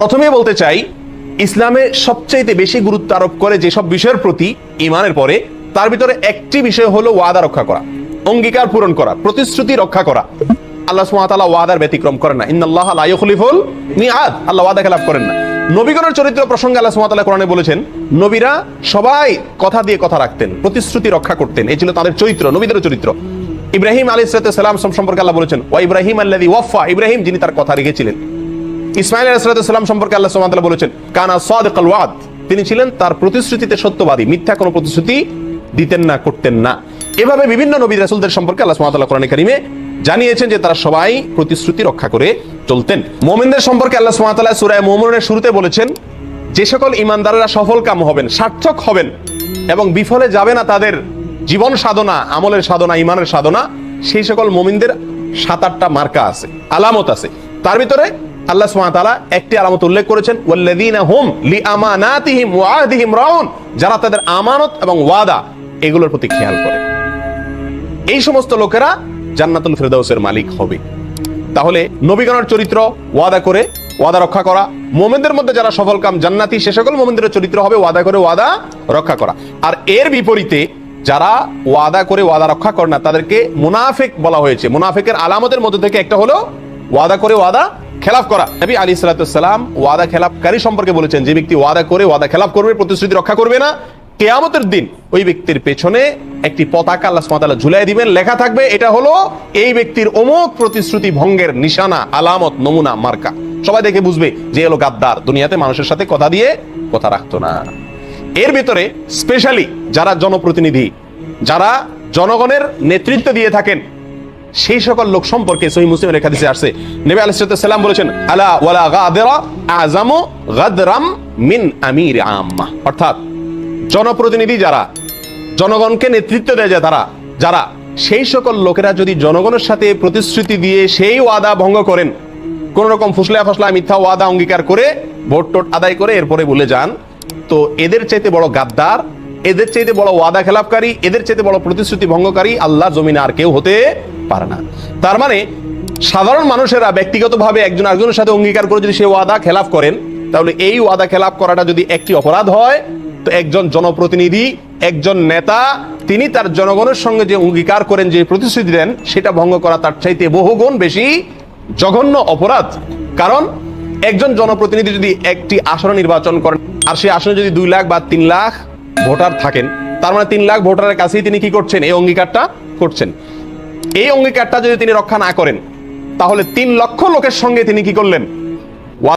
প্রথমেই বলতে চাই, ইসলামে সবচাইতে বেশি গুরুত্ব আরোপ করে যেসব বিষয়ের প্রতি ইমানের পরে, তার ভিতরে একটি বিষয় হলো ওয়াদা রক্ষা করা, অঙ্গীকার পূরণ করা, প্রতিশ্রুতি রক্ষা করা। আল্লাহ সুবহানাহু ওয়াদার ব্যতিক্রম করেন না। ইন্নাল্লাহ লা ইউখলিফুল মিআদ। আল্লাহ ওয়াদা খেলাফ করেন না। নবীগণের চরিত্র প্রসঙ্গে আল্লাহ ওয়া কোরআনে বলেছেন, নবীরা সবাই কথা দিয়ে কথা রাখতেন, প্রতিশ্রুতি রক্ষা করতেন। এই ছিল তাদের চরিত্র, নবীদের চরিত্র। ইব্রাহিম আলাইহিস সালাম সম্পর্কে আল্লাহ বলেছেন, ওয়া ইব্রাহিম আল্লাযী ওয়াফা ইব্রাহিম, যিনি তার কথা রেখেছিলেন। ইসমাইল আলাইহিসসালাম সম্পর্কে আল্লাহ সুবহানাহু বলেছেন, কানা সাদিকাল ওয়াদ। তিনি ছিলেন তার প্রতিশ্রুতিতে সত্যবাদী। মিথ্যা কোনো প্রতিশ্রুতি দিতেন না, করতেন না। এভাবে বিভিন্ন নবী রাসূলদের সম্পর্কে আল্লাহ সুবহানাহু ওয়া কোরআনে কারীমে জানিয়েছেন যে তারা সবাই প্রতিশ্রুতি রক্ষা করে চলতেন। মুমিনদের সম্পর্কে আল্লাহ সুবহানাহু ওয়া তাআলা সূরা মুমিনের শুরুতে বলেছেন, যে সকল ইমানদাররা সফল কাম হবেন, সার্থক হবেন এবং বিফলে যাবে না তাদের জীবন সাধনা, আমলের সাধনা ইমানের সাধনা, সেই সকল মুমিনদের সাত আটটা মার্কা আছে, আলামত আছে। তার ভিতরে আল্লাহ সুবহানাহু একটি আলামত উল্লেখ করেছেন, ওয়াল্লাযীনা হুম লিআমানাতিহিম রাউন যারা তাদের আমানত এবং ওয়াদা এগুলোর প্রতি খেয়াল করে। এই সমস্ত লোকেরা জান্নাতুল ফেরদাউসের মালিক হবে। তাহলে নবীগণের চরিত্র, ওয়াদা করে ওয়াদা রক্ষা করা, মোমেনদের মধ্যে যারা সফল কাম জান্নাতি, সে সকল মোমেনদের চরিত্র হবে ওয়াদা করে ওয়াদা রক্ষা করা। আর এর বিপরীতে যারা ওয়াদা করে ওয়াদা রক্ষা করে না, তাদেরকে মুনাফেক বলা হয়েছে। মুনাফেকের আলামতের মধ্যে থেকে একটা হলো ওয়াদা করে ওয়াদা খেলাফ করা। নবী আলী সালাতাম ওয়াদা খেলাফকারী সম্পর্কে বলেছেন, যে ব্যক্তি ওয়াদা করে, ওয়াদা খেলাফ করবে, প্রতিশ্রুতি রক্ষা করবে না, কেয়ামতের দিন ওই ব্যক্তির পেছনে একটি পতাকা আল্লাহ তাআলা ঝুলাই দিবেন, লেখা থাকবে, এটা হলো এই ব্যক্তির অমুক প্রতিশ্রুতি ভঙ্গের নিশানা, আলামত, নমুনা, মার্কা। সবাই দেখে বুঝবে যে এলো গাদ্দার। দুনিয়াতে মানুষের সাথে কথা দিয়ে কথা রাখতো না। এর ভিতরে স্পেশালি যারা জনপ্রতিনিধি, যারা জনগণের নেতৃত্ব দিয়ে থাকেন সেই সকল লোক সম্পর্কে সহি মুসলিমের রেখা দিতে আসছে। নবী সালাম বলেছেন, আলা ওয়ালা গাদিরা আযামু গাদরাম মিন আমির আম্মা। অর্থাৎ জনপ্রতিনিধি যারা, জনগণকে নেতৃত্ব দেয় যে তারা, যারা সেই সকল লোকেরা যদি জনগণের সাথে প্রতিশ্রুতি দিয়ে সেই ওয়াদা ভঙ্গ করেন, কোন রকম ফুসলা ফসলা, মিথ্যা ওয়াদা অঙ্গীকার করে, ভোট টোট আদায় করে এরপরে বলে যান, তো এদের চাইতে বড় গাদ্দার এদের চাইতে বড় ওয়াদা খেলাপকারী, এদের চাইতে বড় প্রতিশ্রুতি ভঙ্গকারী আল্লাহ জমিনে আর কেউ হতে পারে না। তার মানে সাধারণ মানুষেরা ব্যক্তিগতভাবে একজন আরেকজনের সাথে অঙ্গীকার করে যদি সে ওয়াদা খেলাফ করেন, তাহলে এই ওয়াদা খেলাফ করাটা যদি একটি অপরাধ হয়, তো একজন জনপ্রতিনিধি, একজন নেতা, তিনি তার জনগণের সঙ্গে যে অঙ্গীকার করেন, যে প্রতিশ্রুতি দেন, সেটা ভঙ্গ করা তার চাইতে বহুগুণ বেশি জঘন্য অপরাধ। কারণ, একজন জনপ্রতিনিধি যদি একটি আসন নির্বাচন করেন, আর সেই আসনে যদি দুই লাখ বা তিন লাখ ভোটার থাকেন, তার মানে তিন লাখ ভোটারের কাছেই তিনি কি করছেন? এই অঙ্গীকারটা করছেন। এই অঙ্গীকারটা যদি তিনি রক্ষা না করেন, তাহলে তিন লক্ষ লোকের সঙ্গে তিনি কি করলেন?